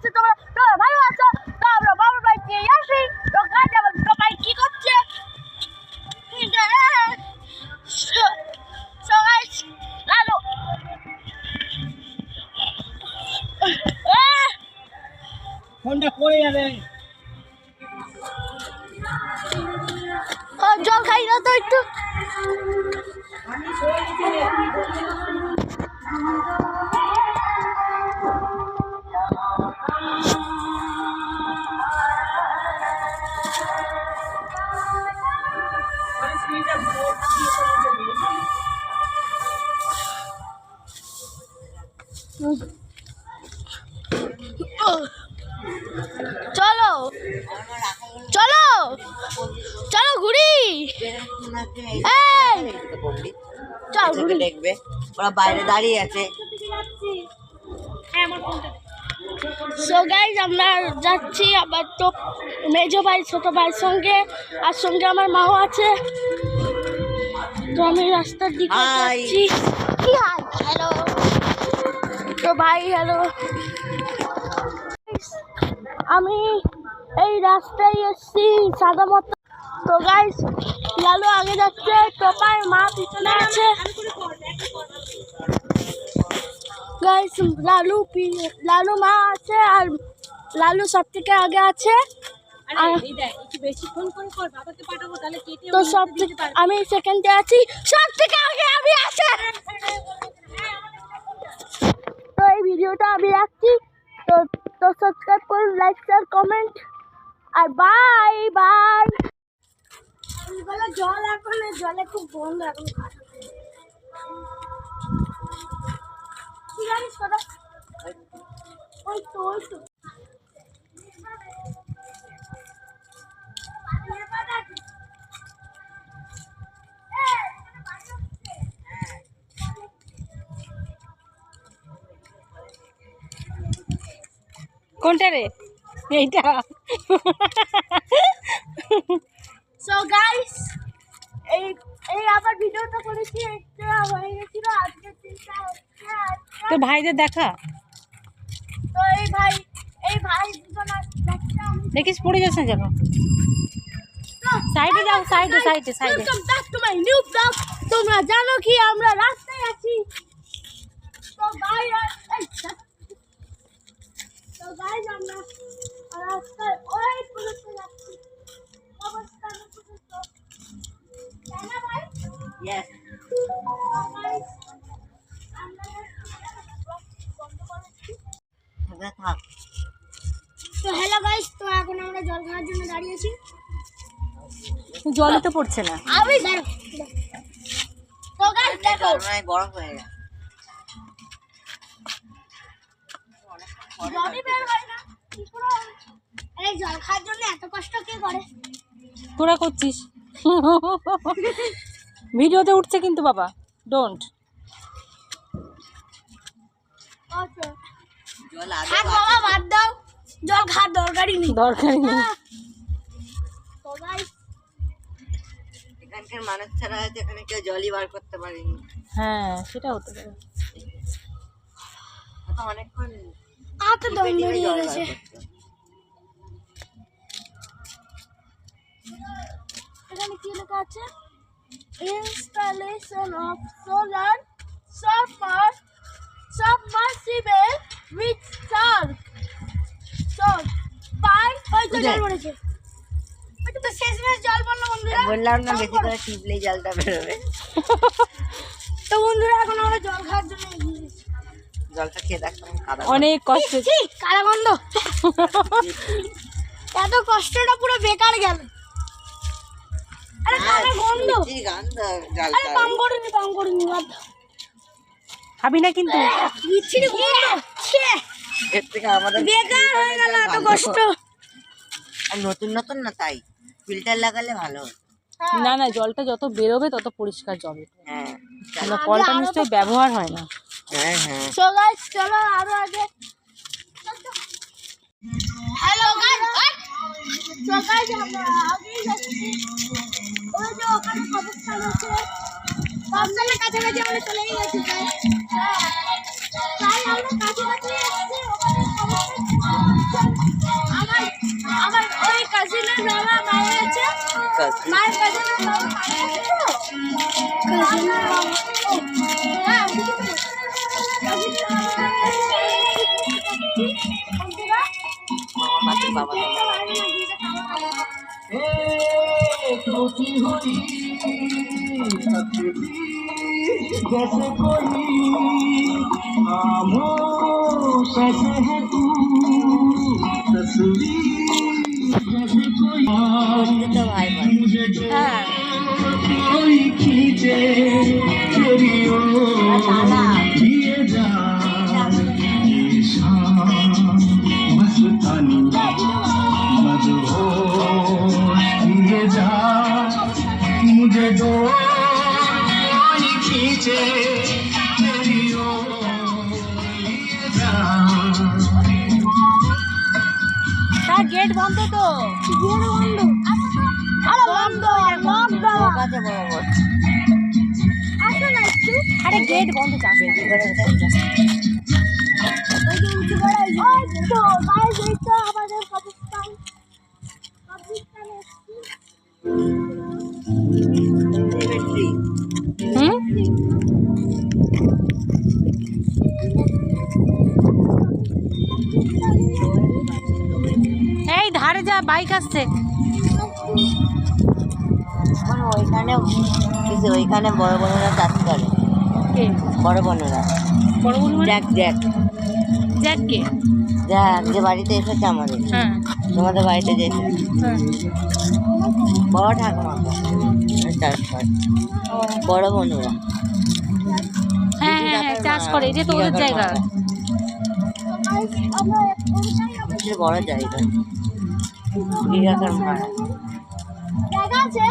আছে তোমরা তোমরা ভালো আছো? তো আমরা বাবুর বাড়িতে আসি। তো গাছ আমার সবাই কি করছে? সবাই লালু ফোনটা পড়ে যাবে। ও, জল খাই না তো একটু। চলো। চলো। চলো ঘুরি। চল ঘুরি। দেখবে। ওরা বাইরে দাঁড়িয়ে আছে। সো গাইজ আমরা যাচ্ছি আবার তো মেজো ভাই ছোট ভাইয়ের সঙ্গে। আর সঙ্গে আমার মাও আছে। তো আমি রাস্তার দিকে. যাচ্ছি। হ্যালো তো ভাই হ্যালো আমি এই রাস্তায় এসেছি সাদা মতো তো গাইস লালু আগে যাচ্ছে টোপার মা পিছনে আছে। গাইস লালু পি- লালু মা আছে আর লালু সব থেকে আগে আছে। তো সব থেকে আমি সেকেন্ডে আছি সব থেকে আগে আমি আছে। তো এই ভিডিওটা আমি রাখছি। তো তো সাবস্ক্রাইব করুন লাইক শেয়ার কমেন্ট আর বাই বাই জল এখন জলে খুব বন্ধ এখন ঠিক আছে ওই তো। কোনটা রে। এইটা। সো গাইস এই এই আবার ভিডিওটা করেছি একটা হয়ে গেছিল আজকে তিনটা তো ভাইদের দেখা? তো এই ভাই এই ভাই দেখিস পড়ে যাস না যেন। সাইডে যাও সাইডে সাইডে সাইডে back to my new blog তোমরা জানো কি আমরা রাস্তায় আছি। তো ভাই থাক তো হ্যালো গাইস তো এখন আমরা জল খাওয়ার জন্য দাঁড়িয়েছি। জলে তো পড়ছে না। আমি তো গাইস দেখো। গরম হয়ে গেছে। জলই বের হয় না। কি করে হবে? এই জল খাওয়ার জন্য এত কষ্ট কে করে? তোরা করছিস? ভিডিওতে উঠছে কিন্তু বাবা। ডোন্ট আচ্ছা। থাক বাবা বাদ দাও। জল খাওয়ার দরকারই নেই। দরকার নেই। এখানকার মানুষ ছাড়া হয়তো এখানে কেউ জলই বার করতে পারেনি। হ্যাঁ সেটা হতে পারে। অনেকক্ষণ হাতে দম টিপে টিপে বেরিয়ে গেছে এখানে কি লেখা আছে? ইনস্টলেশন অফ সোলার সাবমার্সিবল ওই তো জল? পড়েছে। ওই তো শেষমেশ জল পড়ল বন্ধুরা। বললাম না বেশি। করে টিপলেই জলটা বেরোবে। তো বন্ধুরা এখন আমরা জল খাওয়ার জন্য এগিয়ে জলটা খেয়ে কাদা অনেক কষ্ট। কালা গন্ধ। এত কষ্টটা পুরো বেকার গেল। আরে কালা গন্ধ। কি গন্ধ আরে জলটা পাম করিনি পাম। খাবি না কিন্তু। গন্ধ এর থেকে আমাদের বেকার হয়ে গেল এত কষ্ট। আর নতুন নতুন না তাই ফিল্টার লাগালে ভালো। হতো। না না জলটা যত বেরোবে তত পরিষ্কার জবে হ্যাঁ কলটা নিশ্চয়ই ব্যবহার হয় না। হ্যাঁ হ্যাঁ। চলো আরও আগে। হ্যালো কাছাকাছি আমরা চলে গেছি আমরা আমার ওই কাজিনের বাবা মারা গেছে। মায়ের কাজিনের বাবা মারা গেছে কাজিনের বাবা হ্যাঁ গেছে। বন্ধুরা, खामोश है तू तस्वीर जैसे कोई मुझे जो कोई खींचे तेरी ओर किए जा मस्तानी मजबूर किए जा मुझे जो कोई खींचे গেট বন্ধ তো। বিয়ের বন্ধু। আরে বন্ধ বন্ধ। বড় আসো না একটু। আরে গেট বন্ধ ওই যে ওই তো গাইস এই তো আমাদের কবরস্থান কবরস্থানে যা বাইক আসছে। ওইখানে ওইখানে বড় বোনেরা চাষ করে। বড় বোনেরা। বড় মানে? Jack Jack. জ্যাক কে? জ্যাক যে বাড়িতে এসেছে আমাদের। হ্যাঁ। তোমাদের বাড়িতে যে হ্যাঁ। বড় ঠাকুমা। চাষ করে। বড় বোনেরা। হ্যাঁ হ্যাঁ হ্যাঁ চাষ করে। এটা তো ওদের জায়গা। বড় জায়গা। মারা আছে